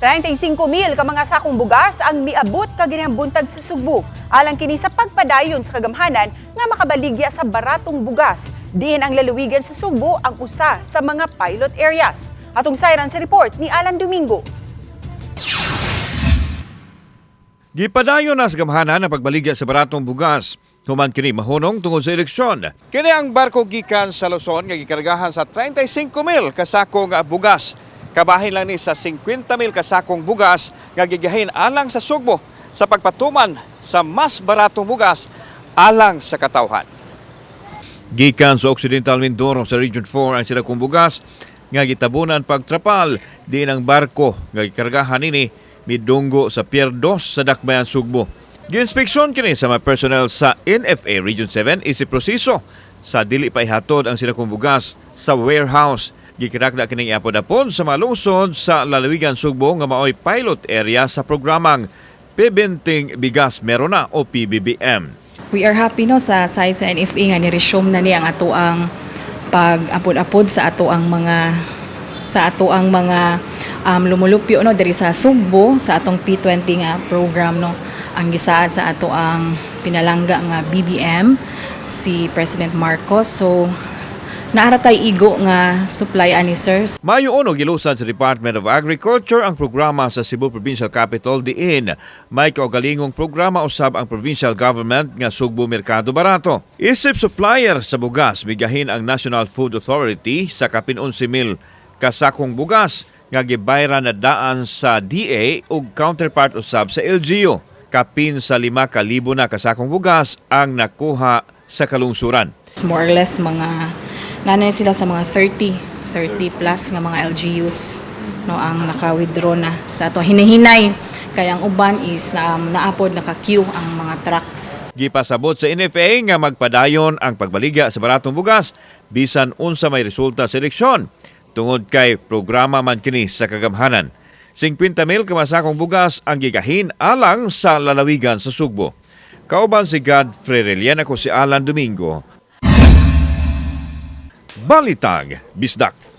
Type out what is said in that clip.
35 mil ka mga sakong bugas ang miabot kaginang buntag sa Sugbo. Alang kini sa pagpadayon sa kagamhanan nga makabaligya sa baratong bugas. Diin ang lalawigan sa Sugbo ang usa sa mga pilot areas. Atong sayran sa report ni Alan Domingo. Gipadayon na sa gamhanan ang pagbaligya sa baratong bugas. Human kini mahunong tungod sa eleksyon. Kini ang barko gikan sa Luzon nga gikargahan sa 35 mil kasakong bugas. Kabahin lang ni sa 50 mil kasakong bugas nga gigahin alang sa Sugbo sa pagpatuman sa mas baratong bugas alang sa katawhan. Gikan sa Occidental Mindoro sa Region 4 ang sila kong bugas nga gitabunan pagtrapal di ang barko nga gikargahan ini midunggo sa Pier 2 sa Dakbayan Sugbo. Ginspeksyon kini sa mga personnel sa NFA Region 7 isi proseso sa dili pa ihatod ang sila kong bugas sa warehouse. Gikirakda kining apod-apod sa mga lungsod sa lalawigan Sugbo nga maoy pilot area sa programang Pibinting Bigas Merona o PBBM. We are happy no sa size sa NFA nga ni-resume na niya ang ato ang pag-apod-apod sa ato ang mga sa ato ang mga um, lumulupyo no diri sa Sugbo sa atong P20 nga program no ang gisaad sa ato ang pinalangga nga BBM si President Marcos so naara tay igo nga supply ani sir Mayo uno gilusan sa Department of Agriculture ang programa sa Cebu Provincial Capital diin. May kaugalingong programa usab ang provincial government nga Sugbo Merkado Barato. Isip supplier sa bugas bigahin ang National Food Authority sa kapin 11,000 kasakong bugas nga gibayra na daan sa DA ug counterpart usab sa LGU. Kapin sa 5 kalibo na kasakong bugas ang nakuha sa kalungsuran. more or less mga nanay sila sa mga 30 30 plus nga mga LGUs no ang naka-withdraw na sa ato hinahinay kaya ang uban is um, naapod naka-queue ang mga trucks Gipasabot sa NFA nga magpadayon ang pagbaligya sa baratong bugas bisan unsa may resulta sa eleksyon tungod kay programa man kini sa kagamhanan. 50 mil kamasakong bugas ang gigahin alang sa lalawigan sa Sugbo. Kauban si Godfrey Relian ako si Alan Domingo. Balitag, Bisdak.